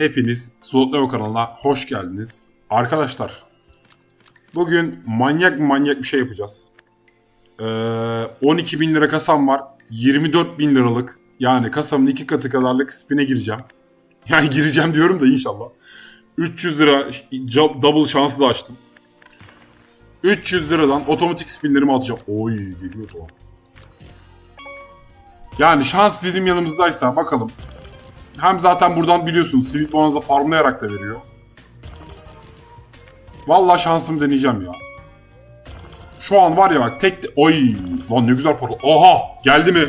Hepiniz Slotleo kanalına hoş geldiniz. Arkadaşlar, bugün manyak manyak bir şey yapacağız. Ee, 12 bin lira kasam var. 24 bin liralık yani kasamın iki katı kadarlık spine gireceğim. Yani gireceğim diyorum da inşallah. 300 lira double şansı da açtım. 300 liradan otomatik spinlerimi atacağım. Oy geliyor o. Yani şans bizim yanımızdaysa bakalım. Hem zaten buradan biliyorsunuz Sweet Bonanza farmlayarak da veriyor. Vallahi şansımı deneyeceğim ya. Şu an var ya bak tek. Oy lan ne güzel para. Oha geldi mi?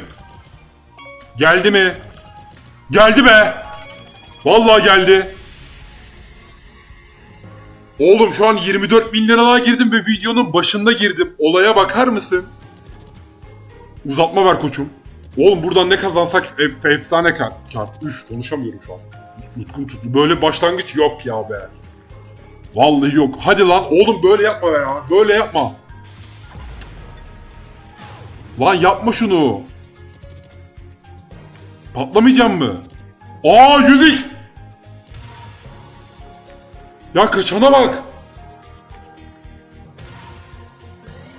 Geldi mi? Geldi be! Vallahi geldi. Oğlum şu an 24 bin liralığa girdim ve videonun başında girdim. Olaya bakar mısın? Uzatma ver koçum. Oğlum buradan ne kazansak ef- efsane kar. kar. Üf konuşamıyorum şu an. Nutkum tuttu. Böyle başlangıç yok ya be. Vallahi yok. Hadi lan oğlum böyle yapma be ya. Böyle yapma. Lan yapma şunu. Patlamayacağım mı? Aa 100x. Ya kaçana bak.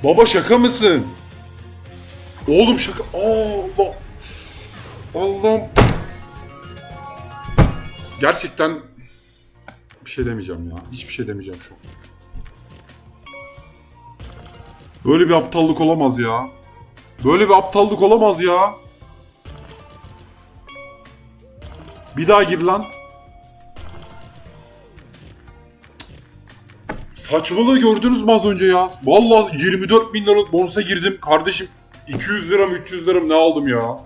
Baba şaka mısın? Oğlum şaka... Allah. Allah'ım. Gerçekten bir şey demeyeceğim ya. Hiçbir şey demeyeceğim şu an. Böyle bir aptallık olamaz ya. Böyle bir aptallık olamaz ya. Bir daha gir lan. Saçmalığı gördünüz mü az önce ya? Vallahi 24 bin liralık bonusa girdim. Kardeşim 200 liram 300 liram ne aldım ya?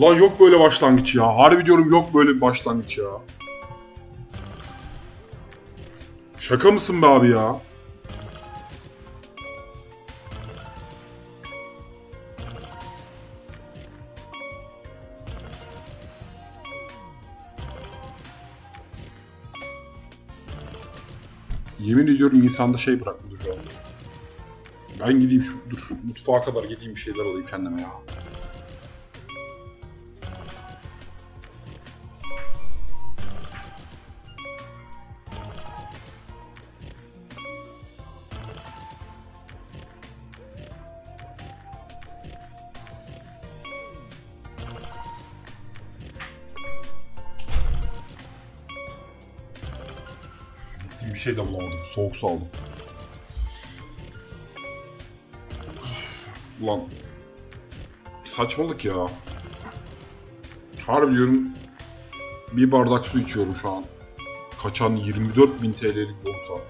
Lan yok böyle başlangıç ya. Harbi diyorum yok böyle bir başlangıç ya. Şaka mısın be abi ya? Yemin ediyorum insanda şey anda. Ben gideyim şu dur mutfağa kadar gideyim bir şeyler alayım kendime ya. Bir şey de bulamadım. Soğuk su. Ulan saçmalık ya. Harbi diyorum bir bardak su içiyorum şu an. Kaçan 24 bin TL'lik borsa.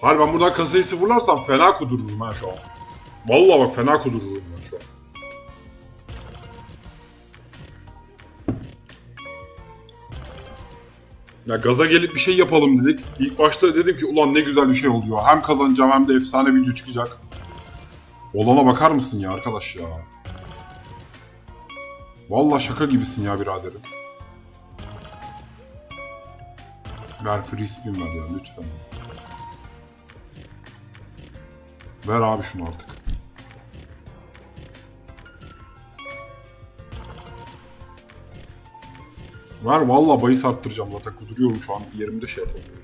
Harbi ben buradan kasayı sıfırlarsam fena kudururum ha şu an. Vallahi bak fena kudururum Ya gaza gelip bir şey yapalım dedik. İlk başta dedim ki ulan ne güzel bir şey oluyor. Hem kazanacağım hem de efsane video çıkacak. Olana bakar mısın ya arkadaş ya? Vallahi şaka gibisin ya biraderim. Ver free spin ver ya lütfen. Ver abi şunu artık. Ver valla bahis arttıracağım zaten kuduruyorum şu an yerimde şey yapamıyorum.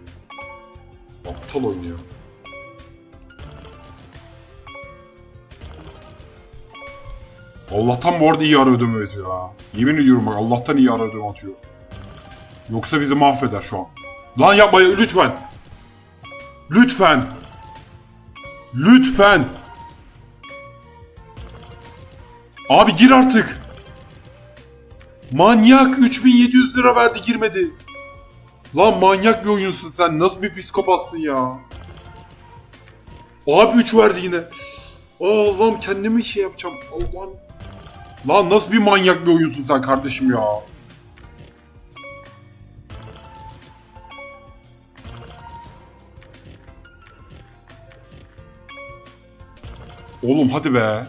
Aptal oynuyor. Allah'tan bu arada iyi ara ödeme atıyor ha. Yemin ediyorum bak Allah'tan iyi ara ödeme atıyor. Yoksa bizi mahveder şu an. Lan yapma ya, lütfen. Lütfen. Lütfen. Abi gir artık. Manyak 3700 lira verdi girmedi. Lan manyak bir oyunsun sen. Nasıl bir psikopatsın ya? Abi 3 verdi yine. Allah'ım kendimi şey yapacağım. Allah'ım. Lan nasıl bir manyak bir oyunsun sen kardeşim ya? Oğlum hadi be.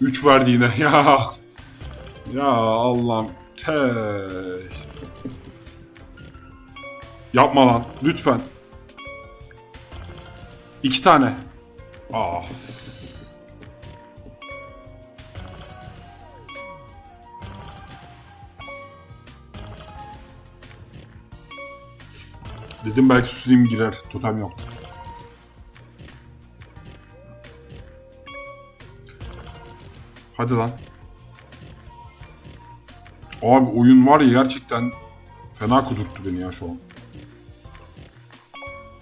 3 verdi yine ya. Ya Allah'ım. Ateş. Yapma lan. Lütfen. İki tane. Ah. Dedim belki stream girer. Totem yok. Hadi lan. Abi oyun var ya gerçekten fena kudurttu beni ya şu an.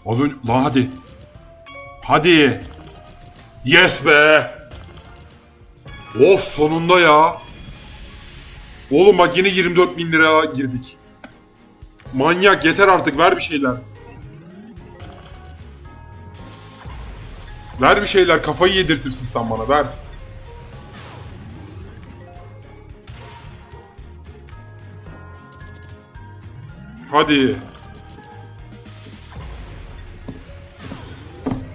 Az önce... Lan hadi. Hadi. Yes be. Of sonunda ya. Oğlum bak yine 24 bin lira girdik. Manyak yeter artık ver bir şeyler. Ver bir şeyler kafayı yedirtirsin sen bana ver. Hadi.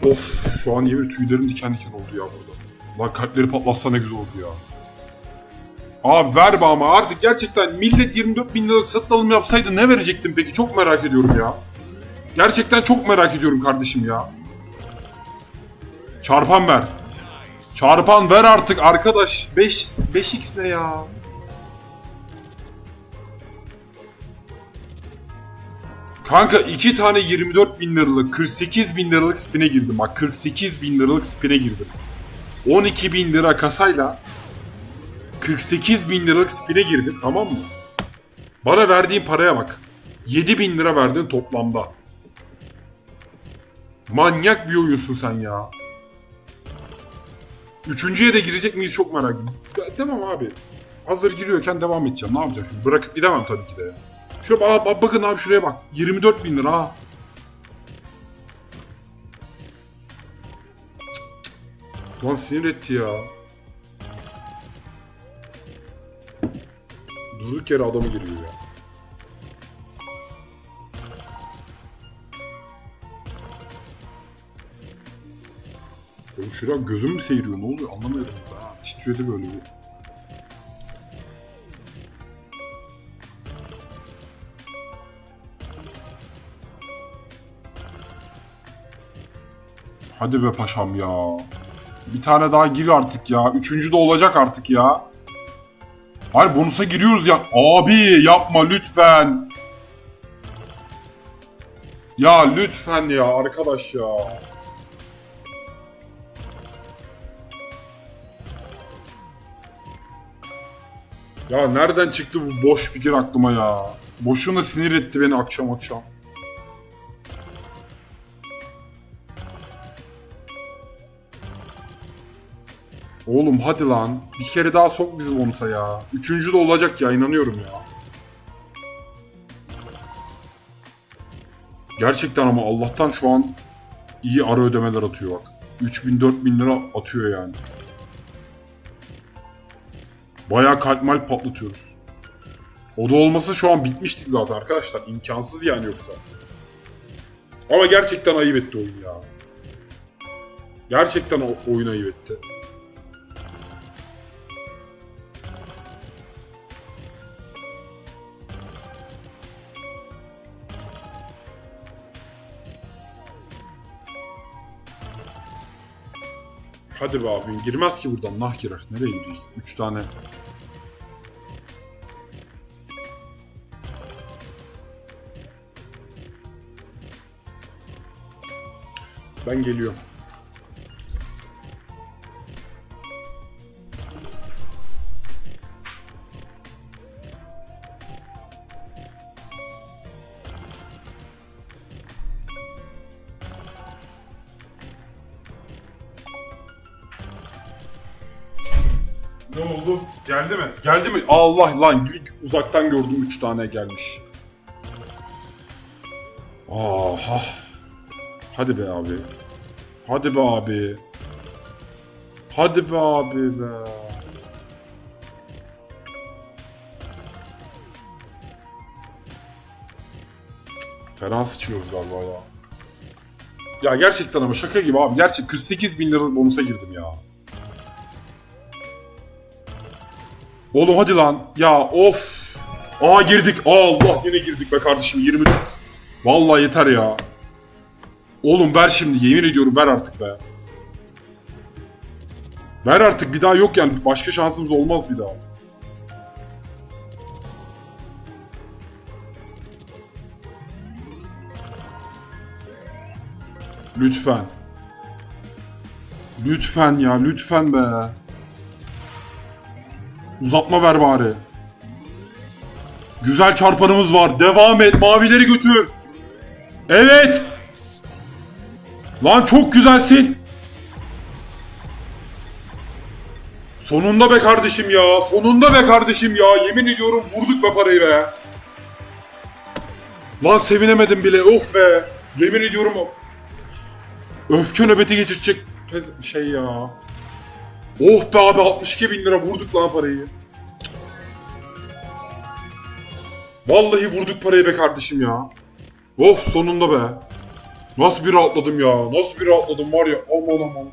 Of şu an yemin tüylerim diken diken oldu ya burada. Lan kalpleri patlatsa ne güzel oldu ya. Abi ver be ama artık gerçekten millet 24 bin liralık satın alım yapsaydı ne verecektim peki çok merak ediyorum ya. Gerçekten çok merak ediyorum kardeşim ya. Çarpan ver. Çarpan ver artık arkadaş. 5 5x ne ya? Kanka iki tane 24 bin liralık 48 bin liralık spine girdim bak 48 bin liralık spine girdim. 12 bin lira kasayla 48 bin liralık spine girdim tamam mı? Bana verdiğin paraya bak. 7 bin lira verdin toplamda. Manyak bir oyunsun sen ya. Üçüncüye de girecek miyiz çok merak ediyorum. Tamam abi. Hazır giriyorken devam edeceğim. Ne yapacağım şimdi? Bırakıp gidemem tabii ki de ya. Şöyle bak, bak- bakın abi şuraya bak. 24 bin lira ha. Lan sinir etti ya. Durduk yere adamı giriyor ya. Şöyle gözüm mü seyiriyor ne oluyor anlamıyorum. Ha, titriyordu böyle bir. Hadi be paşam ya. Bir tane daha gir artık ya. Üçüncü de olacak artık ya. Hayır bonusa giriyoruz ya. Abi yapma lütfen. Ya lütfen ya arkadaş ya. Ya nereden çıktı bu boş fikir aklıma ya? Boşuna sinir etti beni akşam akşam. Oğlum hadi lan. Bir kere daha sok bizi bonusa ya. Üçüncü de olacak ya inanıyorum ya. Gerçekten ama Allah'tan şu an iyi ara ödemeler atıyor bak. 3000 4000 lira atıyor yani. Bayağı kalp malp patlatıyoruz. O da olmasa şu an bitmiştik zaten arkadaşlar. İmkansız yani yoksa. Ama gerçekten ayıp etti oyun ya. Gerçekten oyun ayıp etti. Hadi be abim girmez ki buradan nah girer. Nereye gidiyoruz? 3 tane. Ben geliyorum. Geldi mi? Allah lan uzaktan gördüm 3 tane gelmiş. Aha. Hadi be abi. Hadi be abi. Hadi be abi be. Fena sıçıyoruz galiba ya. Ya gerçekten ama şaka gibi abi. Gerçek 48 bin liralık bonusa girdim ya. Oğlum hadi lan. Ya of. Aa girdik. Allah yine girdik be kardeşim 20. Vallahi yeter ya. Oğlum ver şimdi yemin ediyorum ver artık be. Ver artık bir daha yok yani başka şansımız olmaz bir daha. Lütfen. Lütfen ya lütfen be. Uzatma ver bari. Güzel çarpanımız var. Devam et. Mavileri götür. Evet. Lan çok güzelsin. Sonunda be kardeşim ya. Sonunda be kardeşim ya. Yemin ediyorum vurduk be parayı be. Lan sevinemedim bile. Of be. Yemin ediyorum öfke nöbeti geçirecek şey ya. Oh be abi 62 bin lira vurduk lan parayı. Vallahi vurduk parayı be kardeşim ya. Oh sonunda be. Nasıl bir rahatladım ya. Nasıl bir rahatladım var ya. Aman aman.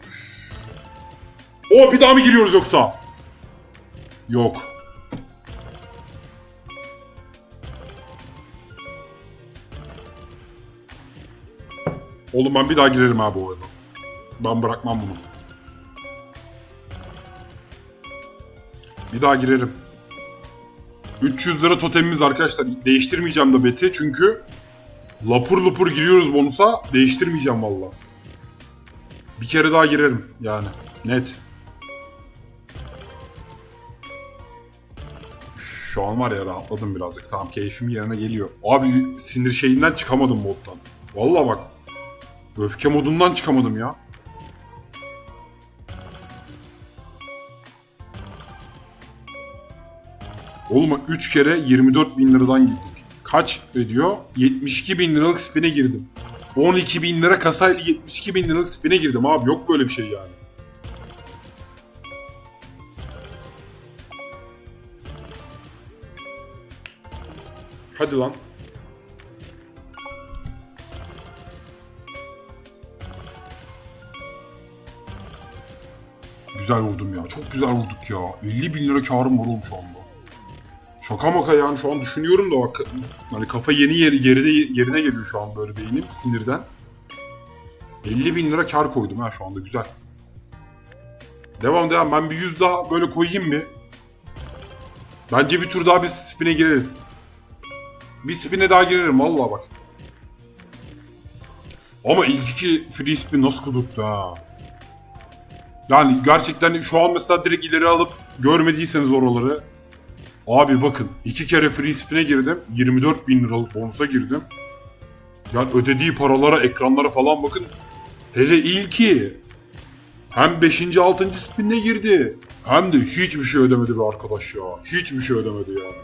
O bir daha mı giriyoruz yoksa? Yok. Oğlum ben bir daha girerim abi o oyuna. Ben bırakmam bunu. Bir daha girerim. 300 lira totemimiz arkadaşlar. Değiştirmeyeceğim de beti çünkü lapur lapur giriyoruz bonusa. Değiştirmeyeceğim valla. Bir kere daha girerim yani. Net. Şu an var ya rahatladım birazcık. Tamam keyfim yerine geliyor. Abi sinir şeyinden çıkamadım moddan. Valla bak. Öfke modundan çıkamadım ya. Oğlum 3 kere 24 bin liradan girdik. Kaç ediyor? 72 bin liralık spine girdim. 12 bin lira kasayla 72 bin liralık spine girdim abi. Yok böyle bir şey yani. Hadi lan. Güzel vurdum ya. Çok güzel vurduk ya. 50 bin lira karım var oğlum şu anda. Şaka maka yani şu an düşünüyorum da bak. Hani kafa yeni yeri, yerine, yerine geliyor şu an böyle beynim sinirden. 50 bin lira kar koydum ha şu anda güzel. Devam devam ben bir 100 daha böyle koyayım mı? Bence bir tur daha bir spine gireriz. Bir spine daha girerim vallahi bak. Ama ilk iki free spin nasıl kudurttu ha. Yani gerçekten şu an mesela direkt ileri alıp görmediyseniz oraları. Abi bakın iki kere free spin'e girdim. 24 bin liralık bonusa girdim. Yani ödediği paralara, ekranlara falan bakın. Hele ilki. Hem 5. 6. spin'e girdi. Hem de hiçbir şey ödemedi be arkadaş ya. Hiçbir şey ödemedi yani.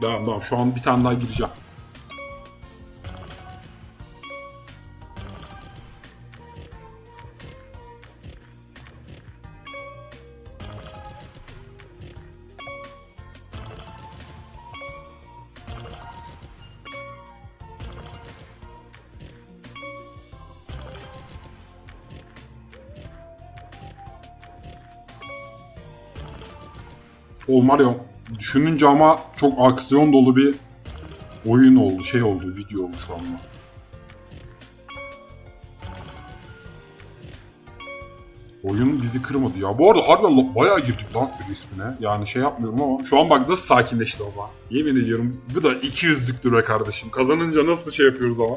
Tamam tamam şu an bir tane daha gireceğim. Oğlum düşününce ama çok aksiyon dolu bir oyun oldu, şey oldu, video oldu şu anda. Oyun bizi kırmadı ya. Bu arada harbiden bayağı girdik lan spin'e. Yani şey yapmıyorum ama. Şu an bak nasıl sakinleşti ama. Yemin ediyorum bu da 200'lüktür be kardeşim. Kazanınca nasıl şey yapıyoruz ama.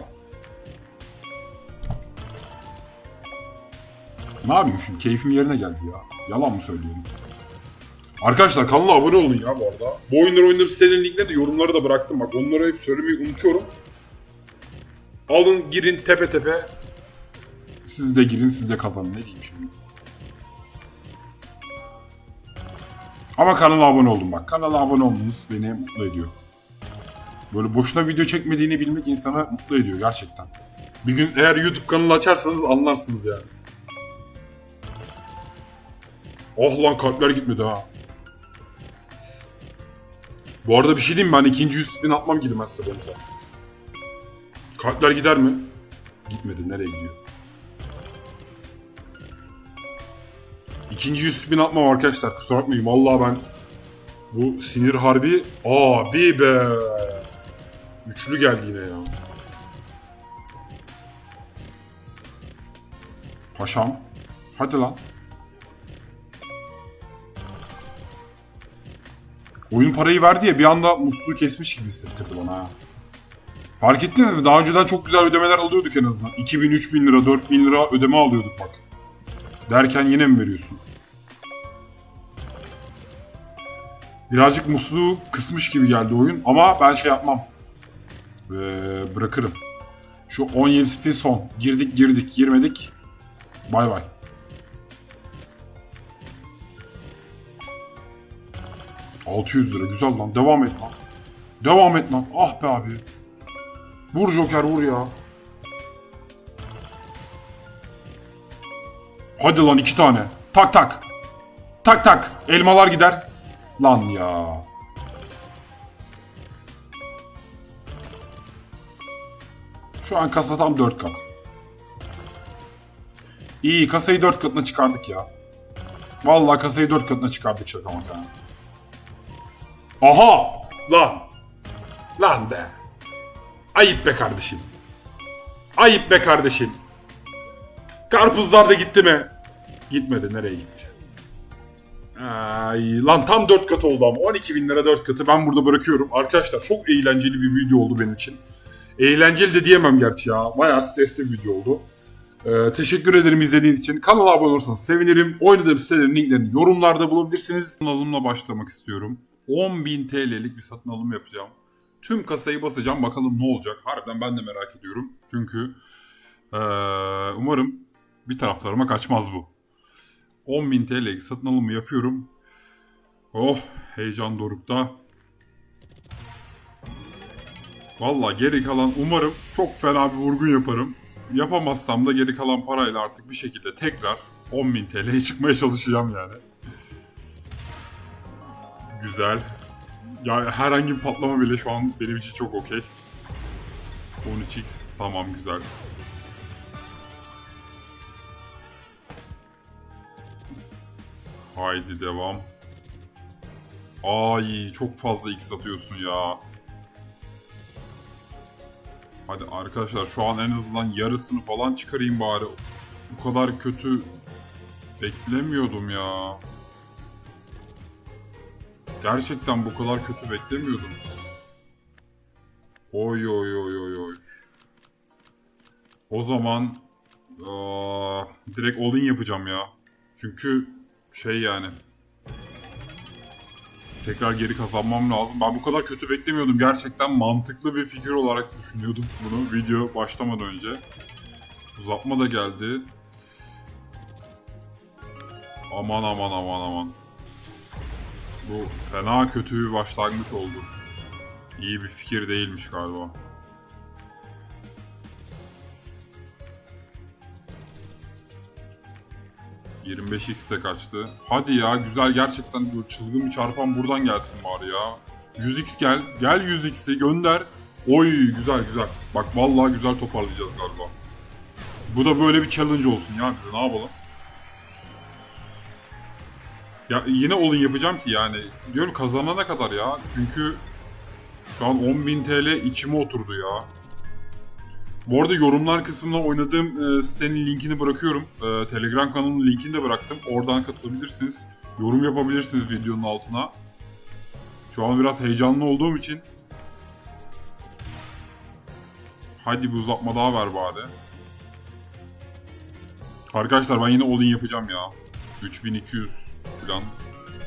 Ne yapayım şimdi? Keyfim yerine geldi ya. Yalan mı söylüyorum? Arkadaşlar kanala abone olun ya bu arada. Bu oyunları oynadığım sitenin linkine de yorumları da bıraktım. Bak onları hep söylemeyi unutuyorum. Alın girin tepe tepe. Siz de girin siz de kazanın ne diyeyim şimdi. Ama kanala abone oldum bak. Kanala abone olmanız beni mutlu ediyor. Böyle boşuna video çekmediğini bilmek insanı mutlu ediyor gerçekten. Bir gün eğer YouTube kanalı açarsanız anlarsınız yani. Oh lan kalpler gitmedi ha. Bu arada bir şey diyeyim mi? Ben ikinci yüz spin atmam gidemezse bonusa. Kalpler gider mi? Gitmedi. Nereye gidiyor? İkinci yüz spin atmam arkadaşlar. Kusura bakmayın. Vallahi ben bu sinir harbi abi be. Üçlü geldi yine ya. Paşam. Hadi lan. Oyun parayı verdi ya bir anda musluğu kesmiş gibi hissettirdi bana. Fark ettiniz mi? Daha önceden çok güzel ödemeler alıyorduk en azından. 2000, 3000 lira, 4000 lira ödeme alıyorduk bak. Derken yine mi veriyorsun? Birazcık musluğu kısmış gibi geldi oyun ama ben şey yapmam. Ee, bırakırım. Şu 17 spin son. Girdik girdik girmedik. Bay bay. ...600 lira güzel lan devam et lan. Devam et lan ah be abi. Vur Joker vur ya. Hadi lan iki tane. Tak tak. Tak tak. Elmalar gider. Lan ya. Şu an kasa tam 4 kat. İyi kasayı 4 katına çıkardık ya. Vallahi kasayı 4 katına çıkardık şaka maka. Aha! Lan! Lan be! Ayıp be kardeşim. Ayıp be kardeşim. Karpuzlar da gitti mi? Gitmedi. Nereye gitti? Ay, lan tam 4 katı oldu ama. 12 bin lira 4 katı. Ben burada bırakıyorum. Arkadaşlar çok eğlenceli bir video oldu benim için. Eğlenceli de diyemem gerçi ya. Bayağı stresli bir video oldu. Ee, teşekkür ederim izlediğiniz için. Kanala abone olursanız sevinirim. Oynadığım sitelerin linklerini yorumlarda bulabilirsiniz. Satın alımla başlamak istiyorum. 10.000 TL'lik bir satın alım yapacağım. Tüm kasayı basacağım bakalım ne olacak. Harbiden ben de merak ediyorum. Çünkü ee, umarım bir taraflarıma kaçmaz bu. 10.000 TL'lik satın alımı yapıyorum. Oh heyecan dorukta. Valla geri kalan umarım çok fena bir vurgun yaparım. Yapamazsam da geri kalan parayla artık bir şekilde tekrar 10.000 TL'ye çıkmaya çalışacağım yani. Güzel. Ya herhangi bir patlama bile şu an benim için çok okey. 13x tamam güzel. Haydi devam. Ay çok fazla x atıyorsun ya. Hadi arkadaşlar şu an en azından yarısını falan çıkarayım bari. Bu kadar kötü beklemiyordum ya. Gerçekten bu kadar kötü beklemiyordum. Oy oy oy oy oy. O zaman aa, direkt all-in yapacağım ya. Çünkü şey yani tekrar geri kazanmam lazım. Ben bu kadar kötü beklemiyordum. Gerçekten mantıklı bir fikir olarak düşünüyordum bunu video başlamadan önce. Uzatma da geldi. Aman aman aman aman. Bu fena kötü bir başlangıç oldu. İyi bir fikir değilmiş galiba. ...25x'e kaçtı. Hadi ya güzel gerçekten çılgın bir çarpan buradan gelsin bari ya. 100x gel. Gel 100x'i gönder. Oy güzel güzel. Bak vallahi güzel toparlayacağız galiba. Bu da böyle bir challenge olsun ya ne yapalım. Ya yine olun yapacağım ki yani. Diyorum kazanana kadar ya. Çünkü şu an 10.000 TL içime oturdu ya. Bu arada yorumlar kısmına oynadığım e, sitenin linkini bırakıyorum. E, Telegram kanalının linkini de bıraktım. Oradan katılabilirsiniz. Yorum yapabilirsiniz videonun altına. Şu an biraz heyecanlı olduğum için. Hadi bir uzatma daha ver bari. Arkadaşlar ben yine all-in yapacağım ya. 3200 falan.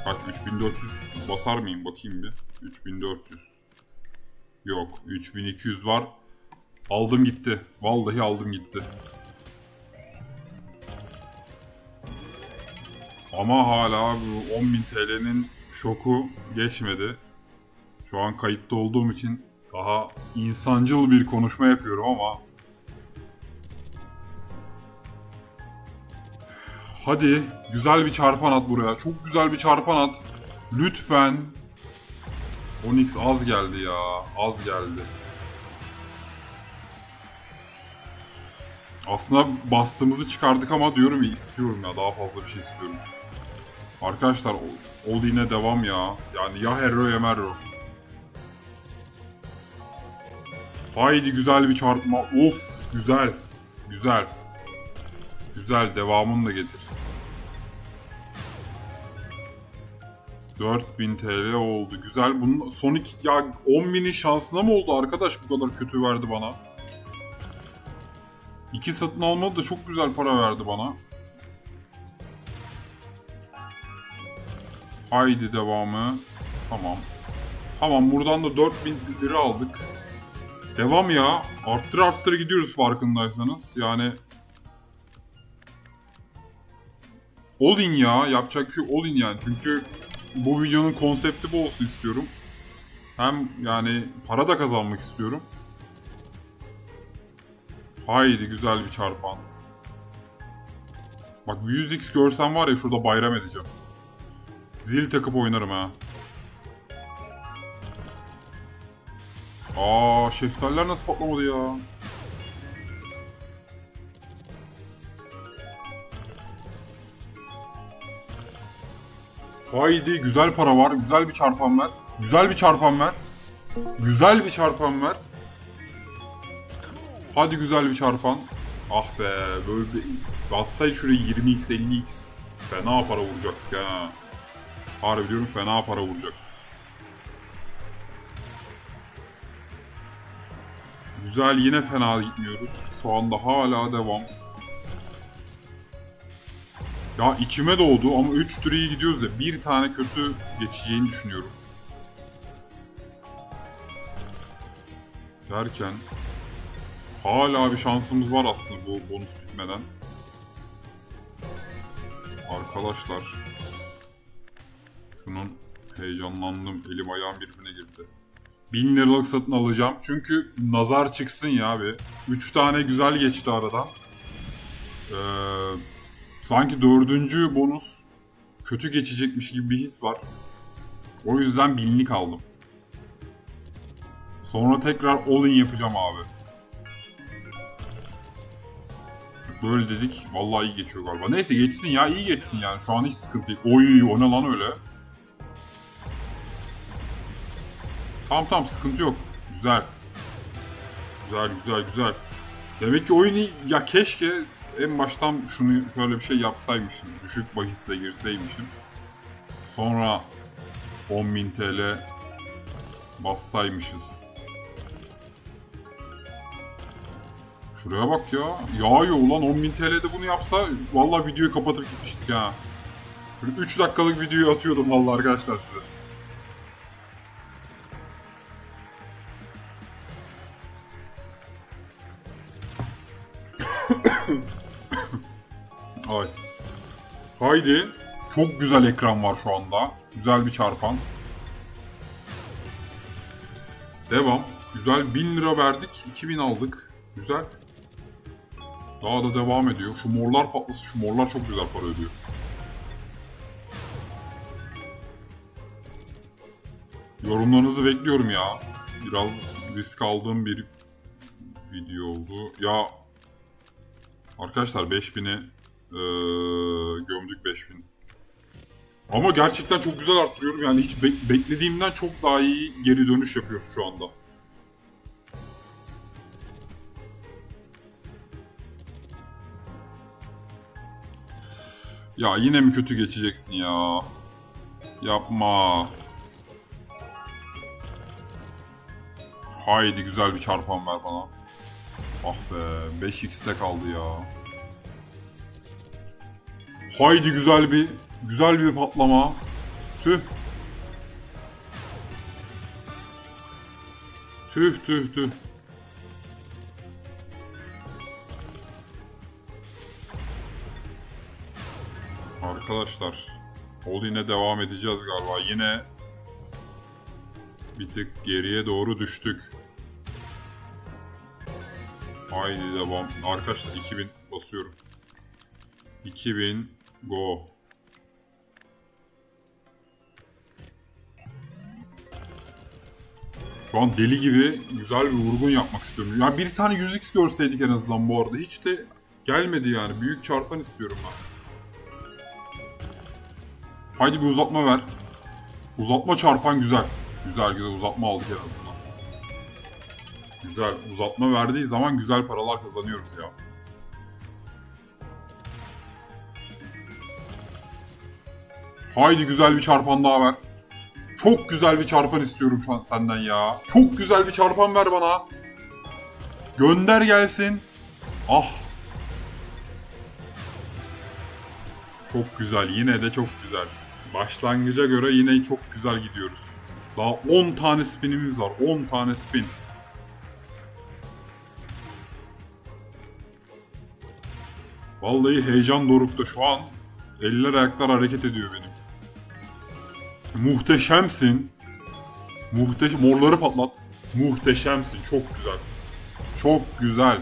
Kaç 3400 basar mıyım bakayım bir. 3400. Yok 3200 var. Aldım gitti. Vallahi aldım gitti. Ama hala bu 10.000 TL'nin şoku geçmedi. Şu an kayıtta olduğum için daha insancıl bir konuşma yapıyorum ama Hadi güzel bir çarpan at buraya. Çok güzel bir çarpan at. Lütfen. 10x az geldi ya. Az geldi. Aslında bastığımızı çıkardık ama diyorum ya istiyorum ya daha fazla bir şey istiyorum. Arkadaşlar ol yine devam ya. Yani ya Herro ya Merro. Haydi güzel bir çarpma. Of güzel. Güzel. Güzel devamını da getir. 4000 TL oldu. Güzel. Bunun son iki... Ya 10.000'in şansına mı oldu arkadaş bu kadar kötü verdi bana? İki satın almadı da çok güzel para verdi bana. Haydi devamı. Tamam. Tamam buradan da 4000 lira aldık. Devam ya. Arttır arttır gidiyoruz farkındaysanız. Yani All in ya. Yapacak bir şey yok. All in yani. Çünkü bu videonun konsepti bu olsun istiyorum. Hem yani para da kazanmak istiyorum. Haydi güzel bir çarpan. Bak 100x görsem var ya şurada bayram edeceğim. Zil takıp oynarım ha. Aa şeftaller nasıl patlamadı ya? Haydi güzel para var. Güzel bir çarpan ver. Güzel bir çarpan ver. Güzel bir çarpan ver. Hadi güzel bir çarpan. Ah be böyle bir bassaydı şuraya 20x 50x. Fena para vuracaktık ha. Harbi diyorum fena para vuracak. Güzel yine fena gitmiyoruz. Şu anda hala devam. Ya içime doğdu ama 3 tur iyi gidiyoruz da bir tane kötü geçeceğini düşünüyorum. Derken hala bir şansımız var aslında bu bonus bitmeden. Arkadaşlar şunun heyecanlandım elim ayağım birbirine girdi. 1000 liralık satın alacağım çünkü nazar çıksın ya abi. 3 tane güzel geçti aradan. Eee sanki dördüncü bonus kötü geçecekmiş gibi bir his var. O yüzden binlik aldım. Sonra tekrar all in yapacağım abi. Böyle dedik. Vallahi iyi geçiyor galiba. Neyse geçsin ya iyi geçsin yani. Şu an hiç sıkıntı değil. Oy o ne lan öyle. Tamam tamam sıkıntı yok. Güzel. Güzel güzel güzel. Demek ki oyunu ya keşke en baştan şunu şöyle bir şey yapsaymışım. Düşük bahisle girseymişim. Sonra 10.000 TL bassaymışız. Şuraya bak ya. Yağıyor ulan 10.000 TL'de bunu yapsa vallahi videoyu kapatıp gitmiştik ha. Böyle 3 dakikalık videoyu atıyordum vallahi arkadaşlar size. Haydi. Çok güzel ekran var şu anda. Güzel bir çarpan. Devam. Güzel 1000 lira verdik. 2000 aldık. Güzel. Daha da devam ediyor. Şu morlar patlasın. Şu morlar çok güzel para ödüyor. Yorumlarınızı bekliyorum ya. Biraz risk aldığım bir video oldu. Ya arkadaşlar 5000'i ee, gömdük 5000. Ama gerçekten çok güzel arttırıyorum. Yani hiç be- beklediğimden çok daha iyi geri dönüş yapıyoruz şu anda. Ya yine mi kötü geçeceksin ya? Yapma. Haydi güzel bir çarpan ver bana. Ah be 5x'te kaldı ya. Haydi güzel bir güzel bir patlama. Tüh. Tüh tüh tüh. Arkadaşlar. Ol yine devam edeceğiz galiba. Yine bir tık geriye doğru düştük. Haydi devam. Arkadaşlar 2000 basıyorum. 2000 go. Şu an deli gibi güzel bir vurgun yapmak istiyorum. Ya bir tane 100x görseydik en azından bu arada. Hiç de gelmedi yani. Büyük çarpan istiyorum ben. Haydi bir uzatma ver. Uzatma çarpan güzel. Güzel güzel uzatma aldık en azından. Güzel uzatma verdiği zaman güzel paralar kazanıyoruz ya. Haydi güzel bir çarpan daha ver. Çok güzel bir çarpan istiyorum şu an senden ya. Çok güzel bir çarpan ver bana. Gönder gelsin. Ah. Çok güzel. Yine de çok güzel. Başlangıca göre yine çok güzel gidiyoruz. Daha 10 tane spinimiz var. 10 tane spin. Vallahi heyecan dorukta şu an. Eller ayaklar hareket ediyor benim. Muhteşemsin. Muhteş morları patlat. Muhteşemsin. Çok güzel. Çok güzel.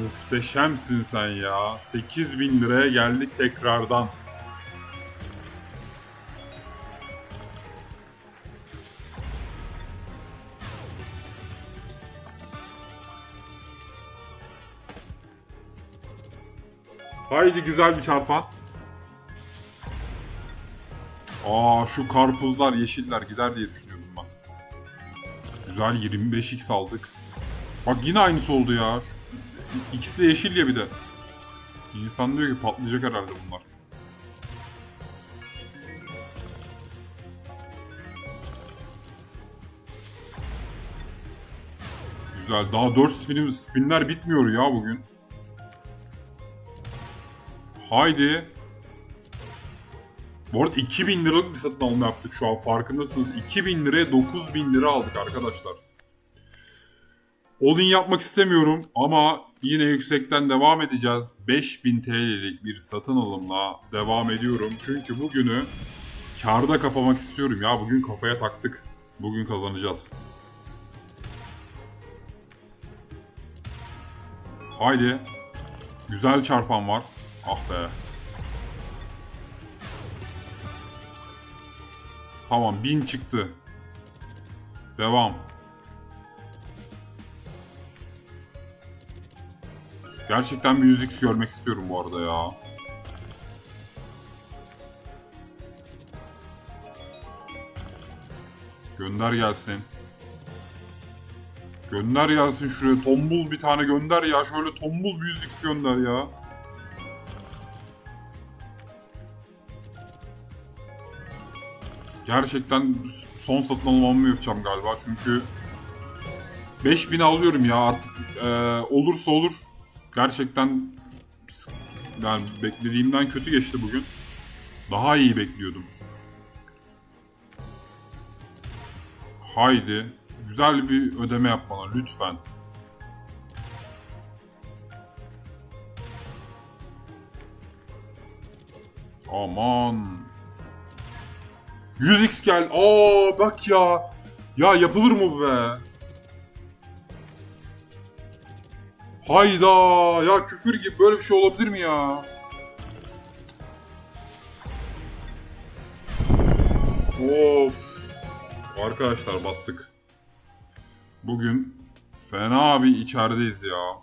Muhteşemsin sen ya. 8000 liraya geldik tekrardan. Haydi güzel bir çarpan. Aa şu karpuzlar, yeşiller gider diye düşünüyordum ben. Güzel 25x aldık. Bak yine aynısı oldu ya. İkisi yeşil ya bir de. İnsan diyor ki patlayacak herhalde bunlar. Güzel. Daha 4 spinimiz, spinler bitmiyor ya bugün. Haydi. Bu arada 2000 liralık bir satın alma yaptık şu an farkındasınız. 2000 liraya 9000 lira aldık arkadaşlar. All-in yapmak istemiyorum ama yine yüksekten devam edeceğiz. 5000 TL'lik bir satın alımla devam ediyorum. Çünkü bugünü karda kapamak istiyorum ya. Bugün kafaya taktık. Bugün kazanacağız. Haydi. Güzel çarpan var. Ah be. Tamam 1000 çıktı. Devam. Gerçekten bir 100x görmek istiyorum bu arada ya. Gönder gelsin. Gönder gelsin şuraya. Tombul bir tane gönder ya. Şöyle tombul bir 100x gönder ya. Gerçekten son satın almamı yapacağım galiba çünkü 5000 alıyorum ya artık Ee, olursa olur. Gerçekten yani beklediğimden kötü geçti bugün. Daha iyi bekliyordum. Haydi. Güzel bir ödeme yap bana lütfen. Aman. 100x gel. Aa bak ya. Ya yapılır mı be? Hayda ya küfür gibi böyle bir şey olabilir mi ya? Of. Arkadaşlar battık. Bugün fena bir içerideyiz ya.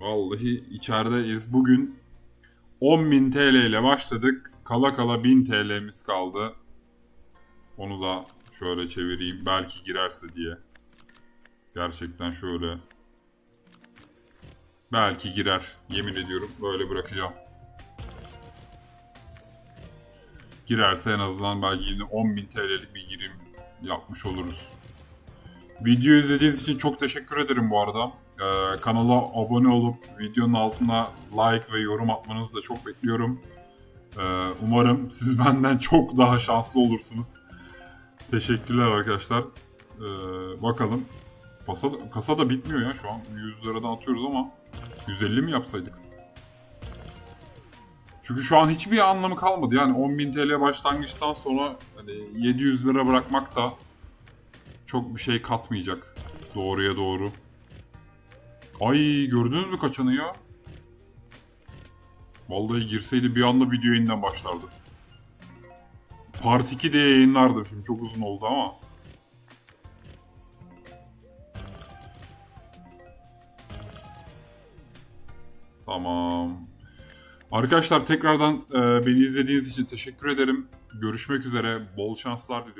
Vallahi içerideyiz. Bugün 10.000 TL ile başladık. Kala kala 1000 TL'miz kaldı. Onu da şöyle çevireyim. Belki girerse diye. Gerçekten şöyle. Belki girer. Yemin ediyorum. Böyle bırakacağım. Girerse en azından belki yine 10.000 TL'lik bir girim yapmış oluruz. Video izlediğiniz için çok teşekkür ederim bu arada. Ee, kanala abone olup videonun altına like ve yorum atmanızı da çok bekliyorum. Ee, umarım siz benden çok daha şanslı olursunuz. Teşekkürler arkadaşlar. Ee, bakalım. Kasa, kasa da bitmiyor ya şu an. 100 liradan atıyoruz ama 150 mi yapsaydık? Çünkü şu an hiçbir anlamı kalmadı. Yani 10.000 TL başlangıçtan sonra hani 700 lira bırakmak da çok bir şey katmayacak. Doğruya doğru. Ay gördünüz mü kaçanı ya? Vallahi girseydi bir anda video yayından başlardı. Part 2 diye yayınlardım şimdi çok uzun oldu ama. Tamam. Arkadaşlar tekrardan e, beni izlediğiniz için teşekkür ederim. Görüşmek üzere. Bol şanslar diliyorum.